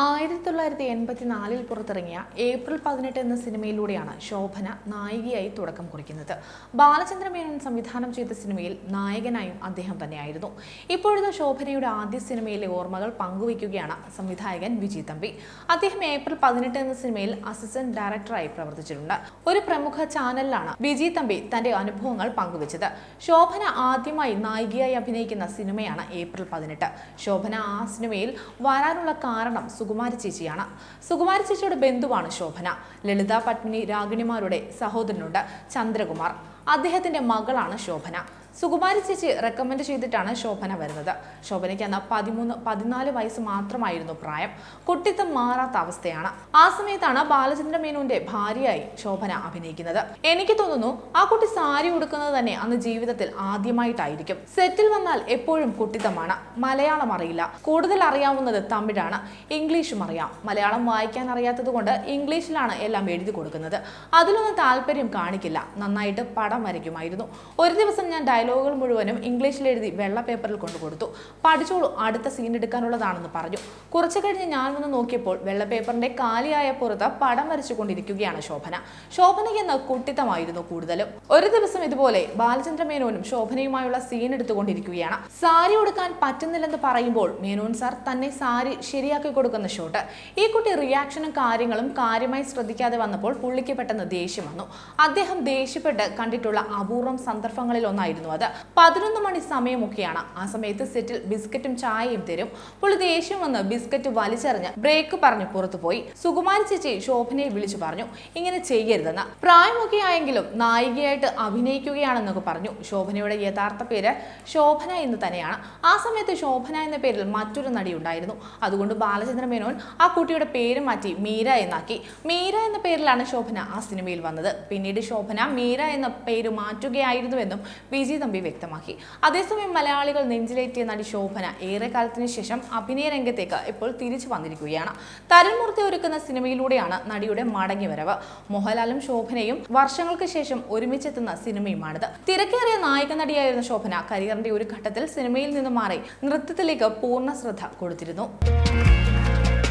ആയിരത്തി തൊള്ളായിരത്തി എൺപത്തിനാലിൽ പുറത്തിറങ്ങിയ ഏപ്രിൽ പതിനെട്ട് എന്ന സിനിമയിലൂടെയാണ് ശോഭന നായികയായി തുടക്കം കുറിക്കുന്നത്. ബാലചന്ദ്ര മേനോൻ സംവിധാനം ചെയ്ത സിനിമയിൽ നായകനായും അദ്ദേഹം തന്നെയായിരുന്നു. ഇപ്പോഴത്തെ ശോഭനയുടെ ആദ്യ സിനിമയിലെ ഓർമ്മകൾ പങ്കുവയ്ക്കുകയാണ് സംവിധായകൻ വിജയ് തമ്പി. അദ്ദേഹം ഏപ്രിൽ പതിനെട്ട് എന്ന സിനിമയിൽ അസിസ്റ്റന്റ് ഡയറക്ടറായി പ്രവർത്തിച്ചിട്ടുണ്ട്. ഒരു പ്രമുഖ ചാനലിലാണ് വിജയ് തമ്പി തന്റെ അനുഭവങ്ങൾ പങ്കുവച്ചത്. ശോഭന ആദ്യമായി നായികയായി അഭിനയിക്കുന്ന സിനിമയാണ് ഏപ്രിൽ പതിനെട്ട്. ശോഭന ആ സിനിമയിൽ വരാനുള്ള കാരണം സുകുമാരി ചേച്ചിയാണ്. സുകുമാരി ചേച്ചിയുടെ ബന്ധുവാണ് ശോഭന. ലളിത പത്മിനി രാഗിണിമാരുടെ സഹോദരനുണ്ട് ചന്ദ്രകുമാർ. അദ്ദേഹത്തിന്റെ മകളാണ് ശോഭന. സുകുമാരി ചേച്ചി റെക്കമെൻഡ് ചെയ്തിട്ടാണ് ശോഭന വരുന്നത്. ശോഭനയ്ക്ക് അന്ന് പതിമൂന്ന് പതിനാല് വയസ്സ് മാത്രമായിരുന്നു പ്രായം. കുട്ടിത്തം മാറാത്ത അവസ്ഥയാണ്. ആ സമയത്താണ് ബാലചന്ദ്ര മേനോന്റെ ഭാര്യയായി ശോഭന അഭിനയിക്കുന്നത്. എനിക്ക് തോന്നുന്നു ആ കുട്ടി സാരി ഉടുക്കുന്നത് തന്നെ അന്ന് ജീവിതത്തിൽ ആദ്യമായിട്ടായിരിക്കും. സെറ്റിൽ വന്നാൽ എപ്പോഴും കുട്ടിത്തമാണ്. മലയാളം അറിയില്ല. കൂടുതൽ അറിയാവുന്നത് തമിഴാണ്. ഇംഗ്ലീഷും അറിയാം. മലയാളം വായിക്കാൻ അറിയാത്തത് കൊണ്ട് ഇംഗ്ലീഷിലാണ് എല്ലാം എഴുതി കൊടുക്കുന്നത്. അതിലൊന്നും താല്പര്യം കാണിക്കില്ല. നന്നായിട്ട് പടം വരയ്ക്കുമായിരുന്നു. ഒരു ദിവസം ഞാൻ ഡയലോഗുകൾ മുഴുവനും ഇംഗ്ലീഷിൽ എഴുതി വെള്ള പേപ്പറിൽ കൊണ്ടു കൊടുത്തു. പഠിച്ചോളൂ അടുത്ത സീൻ എടുക്കാനുള്ളതാണെന്ന് പറഞ്ഞു. കുറച്ചു കഴിഞ്ഞ് ഞാൻ വന്ന് നോക്കിയപ്പോൾ വെള്ള പേപ്പറിന്റെ കാലിയായ പുറത്ത് പടം വരച്ചുകൊണ്ടിരിക്കുകയാണ് ശോഭന. ശോഭനയ്ക്ക് എന്ന കുട്ടിത്തമായിരുന്നു കൂടുതലും. ഒരു ദിവസം ഇതുപോലെ ബാലചന്ദ്ര മേനോനും ശോഭനയുമായുള്ള സീൻ എടുത്തുകൊണ്ടിരിക്കുകയാണ്. സാരി ഉടുക്കാൻ പറ്റുന്നില്ലെന്ന് പറയുമ്പോൾ മേനോൻ സാർ തന്നെ സാരി ശരിയാക്കി കൊടുക്കുന്ന ഷോട്ട് ഈ കുട്ടി റിയാക്ഷനും കാര്യങ്ങളും കാര്യമായി ശ്രദ്ധിക്കാതെ വന്നപ്പോൾ പുള്ളിക്ക് പെട്ടെന്ന് ദേഷ്യം വന്നു. അദ്ദേഹം ദേഷ്യപ്പെട്ട് കണ്ടിട്ടുള്ള അപൂർവം സന്ദർഭങ്ങളിൽ ഒന്നായിരുന്നു അത് പതിനൊന്ന് മണി സമയമൊക്കെയാണ്. ആ സമയത്ത് സെറ്റിൽ ബിസ്ക്കറ്റും ചായയും തരും. പുള്ളി ദേഷ്യം വന്ന് ബിസ്ക്കറ്റ് വലിച്ചെറിഞ്ഞ് ബ്രേക്ക് പറഞ്ഞ് പുറത്തു പോയി സുകുമാരി ചേച്ചി ശോഭനയെ വിളിച്ചു പറഞ്ഞു ഇങ്ങനെ ചെയ്യരുതെന്ന്. പ്രായമൊക്കെ ആയെങ്കിലും നായികയായിട്ട് അഭിനയിക്കുകയാണെന്നൊക്കെ പറഞ്ഞു. ശോഭനയുടെ യഥാർത്ഥ പേര് ശോഭന എന്ന് തന്നെയാണ്. ആ സമയത്ത് ശോഭന എന്ന പേരിൽ മറ്റൊരു നടി ഉണ്ടായിരുന്നു. അതുകൊണ്ട് ബാലചന്ദ്ര മേനോൻ ആ കുട്ടിയുടെ പേര് മാറ്റി മീര എന്നാക്കി. മീര എന്ന പേരിലാണ് ശോഭന ആ സിനിമയിൽ വന്നത്. പിന്നീട് ശോഭന മീര എന്ന പേര് മാറ്റുകയായിരുന്നുവെന്നും വിജയ് തമ്പി വ്യക്തമാക്കി. അതേസമയം മലയാളികൾ നെഞ്ചിലേറ്റിയ നടി ശോഭന ഏറെ കാലത്തിന് ശേഷം അഭിനയ രംഗത്തേക്ക് ഇപ്പോൾ തിരിച്ചു വന്നിരിക്കുകയാണ്. തരൺമൂർത്തി ഒരുക്കുന്ന സിനിമയിലൂടെയാണ് നടിയുടെ മടങ്ങിവരവ് മോഹൻലാലും ശോഭനയും വർഷങ്ങൾക്ക് ശേഷം ഒരുമിച്ചെത്തുന്ന സിനിമയുമാണിത്. തിരക്കേറിയ നായക നടിയായിരുന്ന ശോഭന കരിയറിന്റെ ഒരു ഘട്ടത്തിൽ സിനിമയിൽ നിന്ന് മാറി നൃത്തത്തിലേക്ക് പൂർണ ശ്രദ്ധ കൊടുത്തിരുന്നു.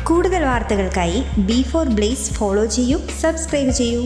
കൂടുതൽ വാർത്തകൾക്കായി ബി ഫോർ ബ്ലേസ് ഫോളോ ചെയ്യൂ സബ്സ്ക്രൈബ് ചെയ്യൂ.